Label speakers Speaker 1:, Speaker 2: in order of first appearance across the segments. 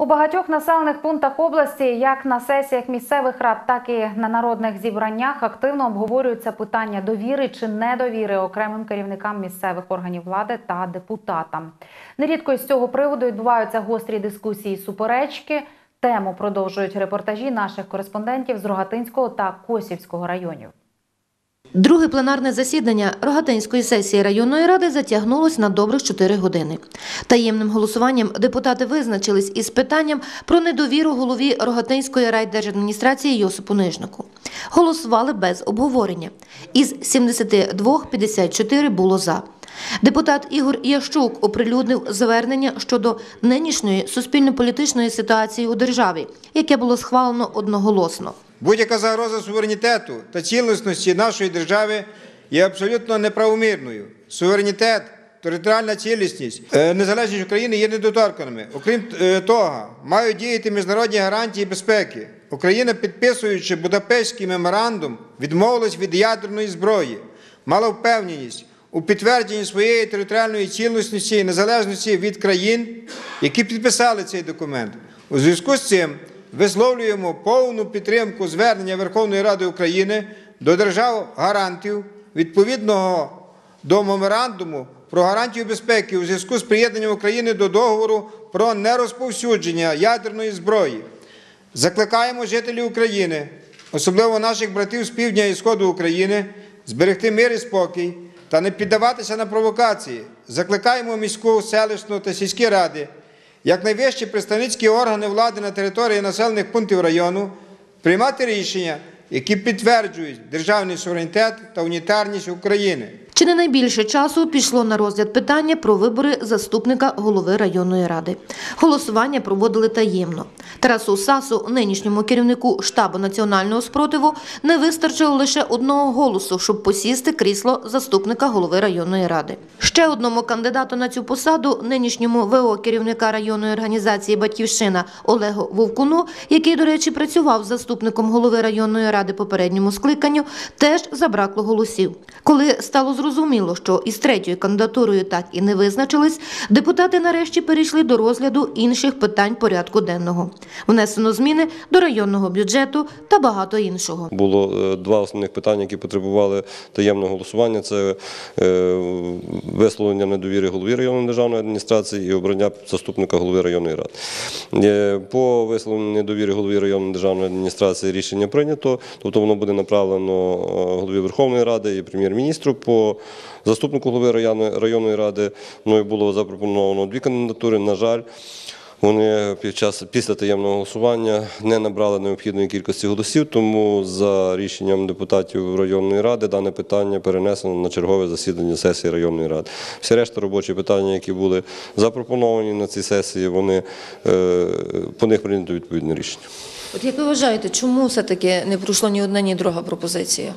Speaker 1: У багатьох населених пунктах області, як на сесіях місцевих рад, так і на народних зібраннях, активно обговорюються питання довіри чи недовіри окремим керівникам місцевих органів влади та депутатам. Нерідко з цього приводу відбуваються гострі дискусії, і суперечки. Тему продовжують репортажі наших кореспондентів з Рогатинського та Косівського районів.
Speaker 2: Друге пленарне засідання Рогатинської сесії районної ради затягнулось на добрих 4 години. Таємним голосуванням депутати визначились із питанням про недовіру голові Рогатинської райдержадміністрації Йосипу Нижнику. Голосували без обговорення. Із 72 54 було за. Депутат Ігор Ящук оприлюднив звернення щодо нинішньої суспільно-політичної ситуації у державі, яке було схвалено одноголосно.
Speaker 3: Будь-яка загроза суверенітету та цілісності нашої держави є абсолютно неправомірною. Суверенітет, територіальна цілісність, е, незалежність України є недоторканими. Окрім е, того, мають діяти міжнародні гарантії безпеки. Україна, підписуючи Будапештський меморандум, відмовилась від ядерної зброї, мала впевненість у підтвердженні своєї територіальної цілісності і незалежності від країн, які підписали цей документ. У зв'язку з цим висловлюємо повну підтримку звернення Верховної Ради України до держав гарантів відповідного до меморандуму про гарантію безпеки у зв'язку з приєднанням України до договору про нерозповсюдження ядерної зброї. Закликаємо жителів України, особливо наших братів з півдня і сходу України, зберегти мир і спокій та не піддаватися на провокації. Закликаємо міську, селищну та сільські ради, як найвищі представницькі органи влади на території населених пунктів району, приймати рішення, які підтверджують державний суверенітет та унітарність України.
Speaker 2: Чи не найбільше часу пішло на розгляд питання про вибори заступника голови районної ради? Голосування проводили таємно. Тарасу Сасу, нинішньому керівнику штабу національного спротиву, не вистачило лише одного голосу, щоб посісти крісло заступника голови районної ради. Ще одному кандидату на цю посаду, нинішньому ВО керівника районної організації Батьківщина Олегу Вовкуну, який, до речі, працював заступником голови районної ради попередньому скликанню, теж забракло голосів. Коли стало зрозуміло, що із третьою кандидатурою так і не визначились, депутати нарешті перейшли до розгляду інших питань порядку денного. Внесено зміни до районного бюджету та багато іншого.
Speaker 4: Було е, два основних питання, які потребували таємного голосування: це е, висловлення недовіри голові районної державної адміністрації і обрання заступника голови районної ради. Е, По висловленню недовіри голові районної державної адміністрації рішення прийнято, тобто воно буде направлено голові Верховної Ради і прем'єр-міністру. По заступнику голови районної, районної ради мною було запропоновано дві кандидатури. На жаль, вони під час після таємного голосування не набрали необхідної кількості голосів, тому за рішенням депутатів районної ради дане питання перенесено на чергове засідання сесії районної ради. Всі решта робочі питання, які були запропоновані на цій сесії, вони е, по них прийнято відповідне рішення.
Speaker 5: От як ви вважаєте, чому все-таки не пройшло ні одна, ні друга пропозиція?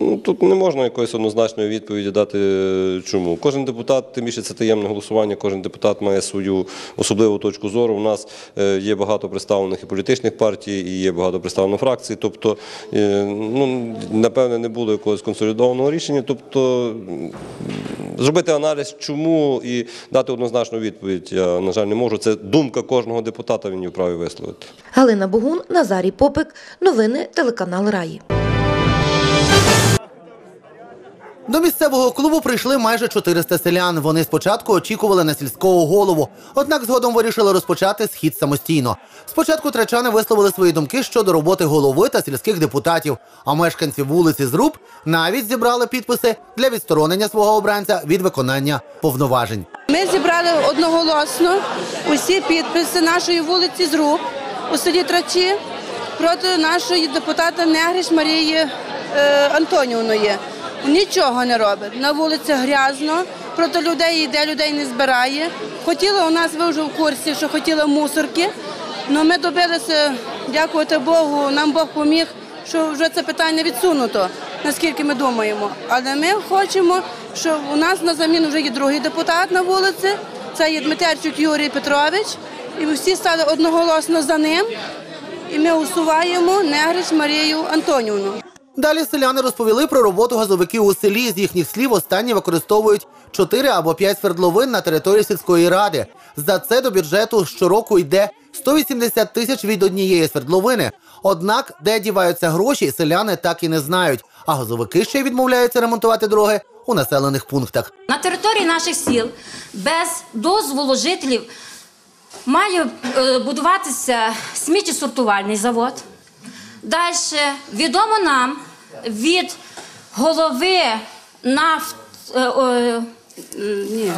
Speaker 4: Ну, Тут не можна якоїсь однозначної відповіді дати, е, чому. Кожен депутат, тим більше це таємне голосування, кожен депутат має свою особливу точку зору. У нас е, є багато представлених і політичних партій, і є багато представлено фракцій. Тобто, е, ну, напевне, не було якогось консолідованого рішення. Тобто, зробити аналіз, чому і дати однозначну відповідь, я, на жаль, не можу. Це думка кожного депутата, він її вправі висловити.
Speaker 2: Галина Богун, Назарій Попик. Новини телеканал Раї.
Speaker 6: До місцевого клубу прийшли майже 400 селян. Вони спочатку очікували на сільського голову, однак згодом вирішили розпочати схід самостійно. Спочатку трачани висловили свої думки щодо роботи голови та сільських депутатів. А мешканці вулиці Зруб навіть зібрали підписи для відсторонення свого обранця від виконання повноважень.
Speaker 7: Ми зібрали одноголосно усі підписи нашої вулиці Зруб у селі Трачі проти нашої депутата Негріш Марії е, Антонівної. Нічого не робить. На вулиці грязно, проти людей йде, людей не збирає. Хотіли у нас, ви вже в курсі, що хотіли мусорки. але ми добилися, дякувати Богу, нам Бог поміг, що вже це питання відсунуто, наскільки ми думаємо. Але ми хочемо, що у нас на заміну вже є другий депутат на вулиці, це є Дмитерчук Юрій Петрович, і ми всі стали одноголосно за ним. І ми усуваємо Негрич Марію Антонівну.
Speaker 6: Далі селяни розповіли про роботу газовиків у селі. З їхніх слів останні використовують 4 або 5 свердловин на території сільської ради. За це до бюджету щороку йде 180 тисяч від однієї свердловини. Однак, де діваються гроші, селяни так і не знають. А газовики ще й відмовляються ремонтувати дороги у населених пунктах.
Speaker 8: На території наших сіл без дозволу жителів має е, будуватися сміттєсортувальний завод. Далі відомо нам від голови нафт. е, е,
Speaker 7: Ні,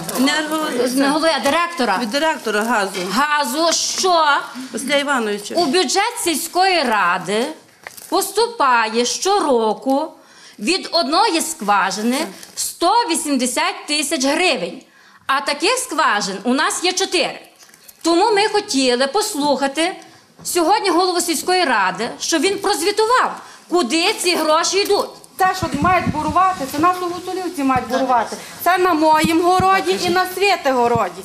Speaker 8: не голови, а директора
Speaker 7: від директора газу
Speaker 8: газу, що
Speaker 7: Василя Івановича.
Speaker 8: у бюджет сільської ради поступає щороку від одної скважини 180 тисяч гривень. А таких скважин у нас є чотири. Тому ми хотіли послухати сьогодні голову сільської ради, щоб він прозвітував, куди ці гроші йдуть.
Speaker 9: Те, що мають бурувати, це наші гуцулівці мають бурувати. Це на моїм городі і на світи городі.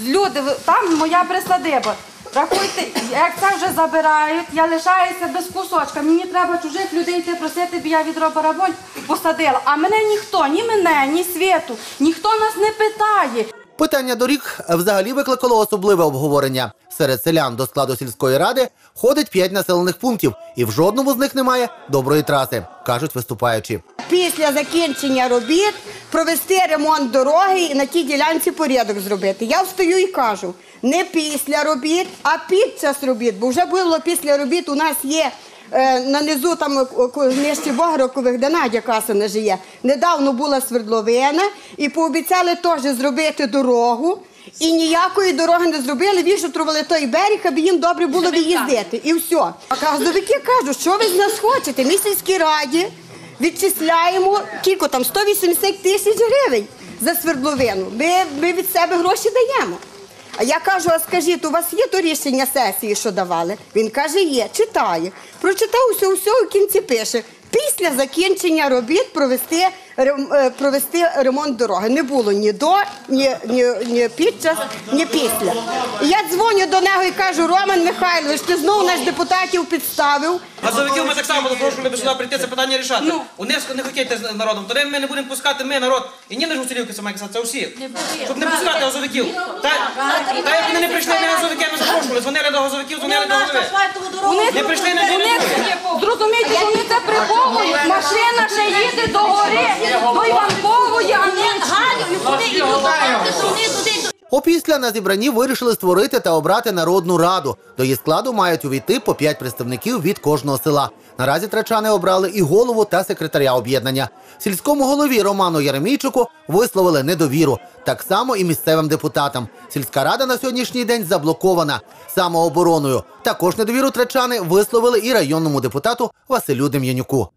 Speaker 9: Люди, там моя присадиба. Рахуйте, як це вже забирають, я лишаюся без кусочка. Мені треба чужих людей йти просити, бо я відро бараболь посадила. А мене ніхто, ні мене, ні світу, ніхто нас не питає.
Speaker 6: Питання доріг взагалі викликало особливе обговорення. Серед селян до складу сільської ради ходить 5 населених пунктів, і в жодному з них немає доброї траси, кажуть виступаючі.
Speaker 10: після закінчення робіт провести ремонт дороги і на тій ділянці порядок зробити. Я встаю і кажу, не після робіт, а під час робіт. Бо вже було після робіт. У нас є на низу там е, нижче Богракових, де Надя Касана живе. Недавно була свердловина і пообіцяли теж зробити дорогу. І ніякої дороги не зробили, вішутрували той берег, аби їм добре було виїздити. І все. А газовики кажуть, що ви з нас хочете? Ми сільській раді відчисляємо кілько там 180 тисяч гривень за свердловину. Ми, ми від себе гроші даємо. А я кажу, а скажіть, у вас є то рішення сесії, що давали? Він каже, є, читає. Прочитав усе, усе, у кінці пише. Після закінчення робіт провести, провести ремонт дороги. Не було ні до, ні, ні, ні під час, ні після. І я дзвоню до нього і кажу, Роман Михайлович, ти знову наш депутатів підставив.
Speaker 11: Газовиків ми так само запрошували би сюди прийти це питання рішати. У них не хотіти з народом, тоді ми не будемо пускати ми народ. І ні лише гуцулівки, це має казати, це усіх. Щоб не пускати газовиків. Та, та як вони не прийшли, ми газовики не запрошували. Дзвонили до газовиків, дзвонили до голови.
Speaker 9: Вони,
Speaker 11: Не прийшли, не
Speaker 9: вони, зрозумійте, що вони це приховують. Машина ще їде до Іванкової, а не
Speaker 6: Опісля на зібранні вирішили створити та обрати народну раду. До її складу мають увійти по 5 представників від кожного села. Наразі трачани обрали і голову та секретаря об'єднання. Сільському голові Роману Яремійчуку висловили недовіру. Так само і місцевим депутатам. Сільська рада на сьогоднішній день заблокована самообороною. Також недовіру трачани висловили і районному депутату Василю Дем'янюку.